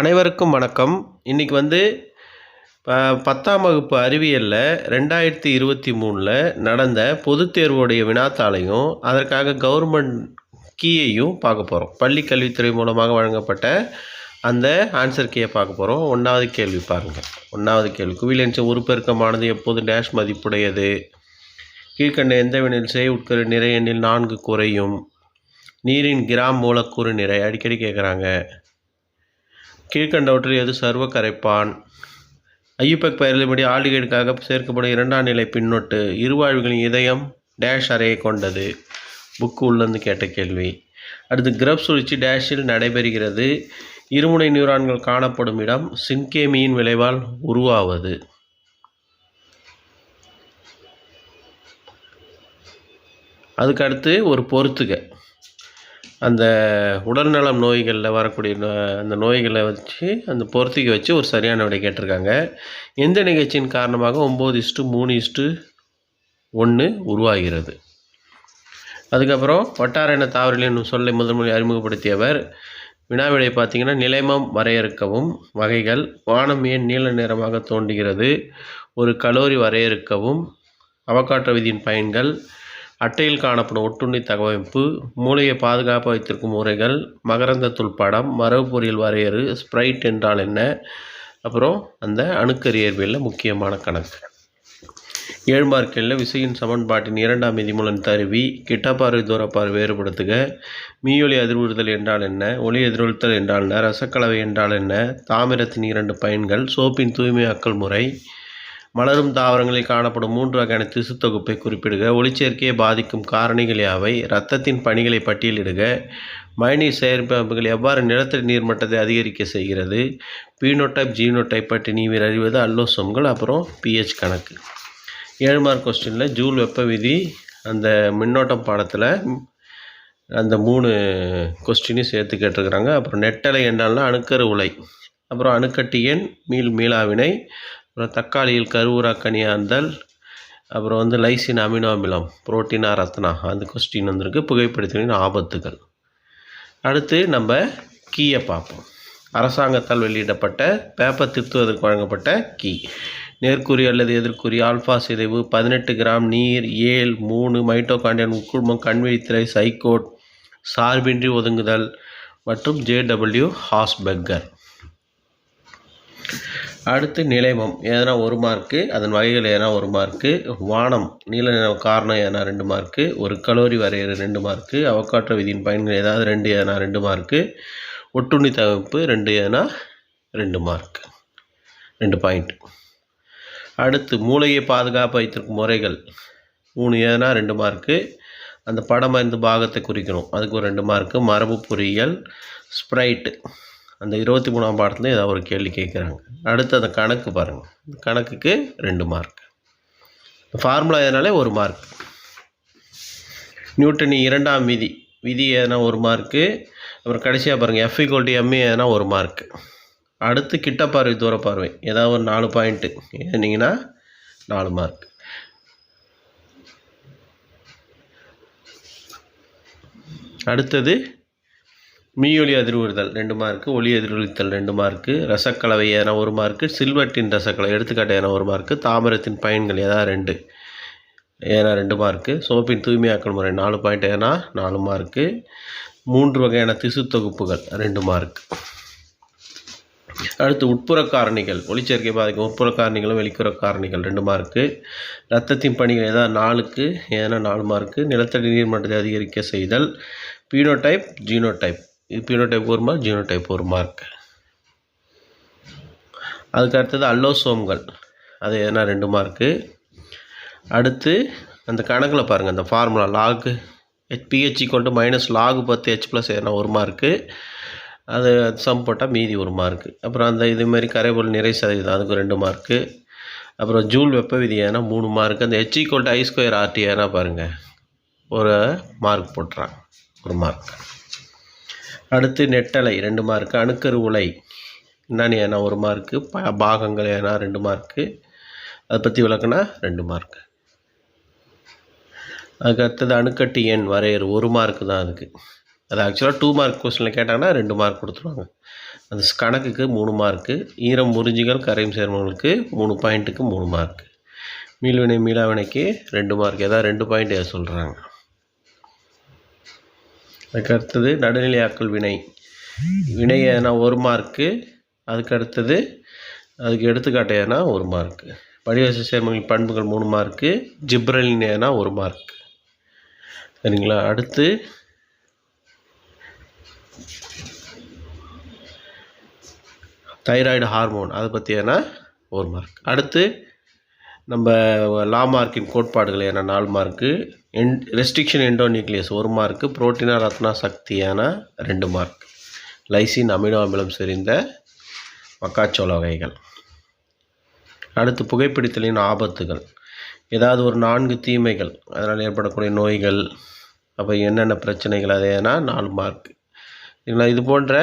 அனைவருக்கும் வணக்கம். இன்றைக்கி வந்து ப பத்தாம் வகுப்பு அறிவியலில் ரெண்டாயிரத்தி இருபத்தி மூணில் நடந்த பொதுத் தேர்வுடைய வினாத்தாளையும் அதற்காக கவர்மெண்ட் கீயையும் பார்க்க போகிறோம் பள்ளி கல்வித்துறை மூலமாக வழங்கப்பட்ட அந்த ஆன்சர் கீயை பார்க்க போகிறோம் ஒன்றாவது கேள்வி பாருங்கள் ஒன்றாவது கேள்வி. குவிலென்ஸ் உருப்பெருக்கமானது எப்போது டேஷ் மதிப்புடையது? கீழ்கண்ட எந்த வினையில் செய் உட்கரு நிறை எண்ணில் நான்கு குறையும்? நீரின் கிராம் மூலக்கூறு நிறை. அடிக்கடி கேட்குறாங்க கீழ்கண்டவற்றில் எது சர்வ கரைப்பான் ஐயுப்பெக் பெயர்களின்படி ஆல்டிகைடுக்காக சேர்க்கப்படும் இரண்டாம் நிலை பின்னொட்டு இருவாழ்வுகளின் இதயம் டேஷ் அறையை கொண்டது. புக்கு உள்ளேருந்து கேட்ட கேள்வி. அடுத்து கிரப் சுழற்சி டேஷில் நடைபெறுகிறது. இருமுனை நியூரான்கள் காணப்படும் இடம் சின்கேமியின் விளைவால் உருவாவது. அதுக்கடுத்து ஒரு பொறுத்துக. அந்த உடல்நலம் நோய்களில் வரக்கூடிய நோ அந்த நோய்களை வச்சு அந்த பொருத்திக்க வச்சு ஒரு சரியான விடை கேட்டிருக்காங்க. எந்த நிகழ்ச்சியின் காரணமாக ஒம்பது இஷ்டு மூணு இஷ்டு ஒன்று உருவாகிறது? அதுக்கப்புறம் வட்டார என தாவரங்கள் சொல்லை முதன்முறை அறிமுகப்படுத்தியவர். வினாவிடை பார்த்தீங்கன்னா நிலைமம் வரையறுக்கவும் வகைகள் வானம் ஏன் நீல நிறமாக தோன்றுகிறது? ஒரு கலோரி வரையறுக்கவும் அவகாற்ற விதியின் பயன்கள் அட்டையில் காணப்படும் ஒட்டுண்ணி தகவமைப்பு மூளையை பாதுகாப்பாக வைத்திருக்கும் முறைகள் மகரந்த துள்படம் மரபு பொறியியல் வரையறு ஸ்ப்ரைட் என்றால் என்ன? அப்புறம் அந்த அணுக்கரு இயற்பியலில் முக்கியமான கணக்கு. ஏழு மார்க்கில் விசையின் சமன்பாட்டின் இரண்டாம் விதிமூலன் தருவி கிட்டப்பார்வை தூரப்பார்வை வேறுபடுத்துக. மீயொலி அதிர்வுறுதல் என்றால் என்ன? ஒளி எதிரொலித்தல் என்றால் என்ன? ரசக்கலவை என்றால் என்ன? தாமிரத்தின் இரண்டு பயன்கள் சோப்பின் தூய்மையாக்கல் முறை மலரும் தாவரங்களில் காணப்படும் மூன்று வகையான திசு தொகுப்பை குறிப்பிடுக. ஒளிச்சேர்க்கையை பாதிக்கும் காரணிகள் யாவை? இரத்தத்தின் பணிகளை பட்டியலிடுக. மழைநீர் செயற்பமைப்புகள் எவ்வாறு நிலத்தடி நீர்மட்டத்தை அதிகரிக்க செய்கிறது? பீனோடைப் ஜீனோடைப் பற்றி நீர் அறிவது அல்லோசோம்கள். அப்புறம் பிஹெச் கணக்கு. ஏழு மார்க் கொஸ்டினில் ஜூல் வெப்ப விதி அந்த மின்னோட்டம் பாடத்தில் அந்த மூணு கொஸ்டினையும் சேர்த்து கேட்டிருக்கிறாங்க. அப்புறம் நெட்டலை என்றால்னா அணுக்கரு உலை. அப்புறம் அணுக்கட்டி எண் மீள் மீளாவினை. அப்புறம் தக்காளியில் கருவுரா கனியாந்தல் அப்புறம் வந்து லைசின் அமினோ அமிலம் புரோட்டீனா ரத்னா அந்த கொஸ்டின் வந்திருக்கு. புகைப்பிடித்தலின் ஆபத்துகள். அடுத்து நம்ம கீயை பார்ப்போம். அரசாங்கத்தால் வெளியிடப்பட்ட பேப்பர் திருத்துவதற்கு வழங்கப்பட்ட கீ. நேர்க்குறி அல்லது எதிர்க்குறி ஆல்ஃபா சிதைவு பதினெட்டு கிராம் நீர் ஏல் மூணு மைட்டோகாண்டியன் உட்குழுமம் கண்விழித்திரை சைக்கோட் சார்பின்றி ஒதுங்குதல் மற்றும் ஜேடபிள்யூ ஹாஸ்பெக்கர் அடுத்து நிலைமம். எதனா ஒரு மார்க்கு அதன் வகைகள் எதனா ஒரு மார்க்கு வானம் நீல நிறம் காரணம் எதனா ரெண்டு மார்க்கு ஒரு கலோரி வரையறு ரெண்டு மார்க்கு அவக்காற்ற விதியின் பயன்கள் ஏதாவது ரெண்டு எதனா ரெண்டு மார்க்கு ஒட்டுண்ணி தவிர்ப்பு ரெண்டு எதனா ரெண்டு மார்க் ரெண்டு பாயிண்ட் அடுத்து மூளையை பாதுகாப்பு வைத்திருக்கும் முறைகள். மூணு எதனா ரெண்டு மார்க்கு அந்த படம் மருந்து பாகத்தை குறிக்கணும். அதுக்கு ஒரு ரெண்டு மார்க்கு மரபு பொறியியல் ஸ்ப்ரைட்டு அந்த இருபத்தி மூணாம் பாடத்தில் ஏதாவது ஒரு கேள்வி கேட்குறாங்க அடுத்து அந்த கணக்கு பாருங்கள் கணக்குக்கு ரெண்டு மார்க் ஃபார்முலா எதனாலே ஒரு மார்க் நியூட்டனி இரண்டாம் விதி. விதி எதனா ஒரு மார்க்கு அப்புறம் கடைசியாக பாருங்கள் எஃப் ஈக்குவல் எம்ஏ எதனா ஒரு மார்க்கு அடுத்து கிட்ட பார்வை தூர பார்வை. ஏதாவது ஒரு நாலு பாயிண்ட்டு எழுதினீங்கன்னா நாலு மார்க் அடுத்தது மீயொலி அதிர்வுறுதல் ரெண்டு மார்க்கு ஒளி எதிரொலித்தல் ரெண்டு மார்க்கு ரசக்கலவை என ஒரு மார்க்கு சில்வர்ட்டின் ரசக்கலவை எடுத்துக்காட்டு என ஒரு மார்க்கு தாமிரத்தின் பயன்கள் ஏதாவது ரெண்டு? ஏன்னா ரெண்டு மார்க்கு சோப்பின் தூய்மையாக்கல் முறை நாலு பாயிண்ட் ஏன்னா நாலு மார்க்கு மூன்று வகையான திசு தொகுப்புகள் ரெண்டு மார்க் அடுத்து உட்புற காரணிகள் ஒளிச்சேர்க்கை பாதிக்கும் உட்புற காரணிகளும் வெளிப்புற காரணிகள் ரெண்டு மார்க்கு ரத்தத்தின் பணிகள் ஏதாவது நாலுக்கு ஏன்னா நாலு மார்க்கு நிலத்தடி நீர் மட்டத்தை அதிகரிக்க செய்தல் பீனோடைப் ஜீனோடைப் பியூனோடைப் ஒரு மார்க் ஜீனோடைப் ஒரு மார்க் அதுக்கு அடுத்தது அல்லோசோம்கள் அது எதனா ரெண்டு மார்க்கு அடுத்து அந்த கணக்கில் பாருங்கள் அந்த ஃபார்முலா லாகு பிஹெச் கொண்டு மைனஸ் லாகு பத்து ஹெச் ப்ளஸ் எதனா ஒரு மார்க்கு அது சம் போட்டால் மீதி ஒரு மார்க்கு அப்புறம் அந்த இதுமாரி கரைபொருள் நிறை சதவீதம் அதுக்கு ரெண்டு மார்க்கு அப்புறம் ஜூல் வெப்ப விதி ஏன்னா மூணு மார்க்கு அந்த H equal I square RT ஏன்னா பாருங்கள் ஒரு மார்க் போட்டுறாங்க ஒரு மார்க் அடுத்து நெட்டலை ரெண்டு மார்க்கு அணுக்கரு உலை. என்னன்னு ஏன்னா ஒரு மார்க்கு ப பாகங்கள் ஏன்னா ரெண்டு மார்க்கு அதை பற்றி விளக்குனா ரெண்டு மார்க்கு அதுக்கு அடுத்தது அணுக்கட்டு எண் வரையறு. ஒரு மார்க்கு தான் அதுக்கு. அது ஆக்சுவலாக டூ மார்க் கொஸ்டினில் கேட்டாங்கன்னா ரெண்டு மார்க் கொடுத்துருவாங்க. அந்த கணக்குக்கு மூணு மார்க்கு ஈரம் முறிஞ்சிகள் கரையும் சேர்மங்களுக்கு மூணு பாயிண்ட்டுக்கு மூணு மார்க் மீள்வினை மீளாவினைக்கு ரெண்டு மார்க் ஏதாவது ரெண்டு பாயிண்ட் சொல்கிறாங்க அதுக்கு அடுத்தது நடுநிலையாக்கல் வினை. வினை எதனா ஒரு மார்க்கு அதுக்கு அடுத்தது அதுக்கு எடுத்துக்காட்டு எதனா ஒரு மார்க்கு படிவச சேர்மங்கள் பண்புகள் மூணு மார்க்கு ஜிப்ரலின் எதனா ஒரு மார்க் சரிங்களா? அடுத்து தைராய்டு ஹார்மோன் அதை பற்றி எதனா ஒரு மார்க் அடுத்து நம்ம லா மார்க்கின் கோட்பாடுகள் என நாலு மார்க்கு என் ரெஸ்ட்ரிக்ஷன் எண்டோநியூக்ளியஸ் ஒரு மார்க்கு புரோட்டீனா ரத்னா சக்தியான ரெண்டு மார்க் லைசின் அமினோ அமிலம் செறிந்த மக்காச்சோள வகைகள். அடுத்து புகைப்பிடித்தலின் ஆபத்துகள். ஏதாவது ஒரு நான்கு தீமைகள் அதனால் ஏற்படக்கூடிய நோய்கள் அப்போ என்னென்ன பிரச்சனைகள் அது ஏன்னா நாலு மார்க் இல்லை இது போன்ற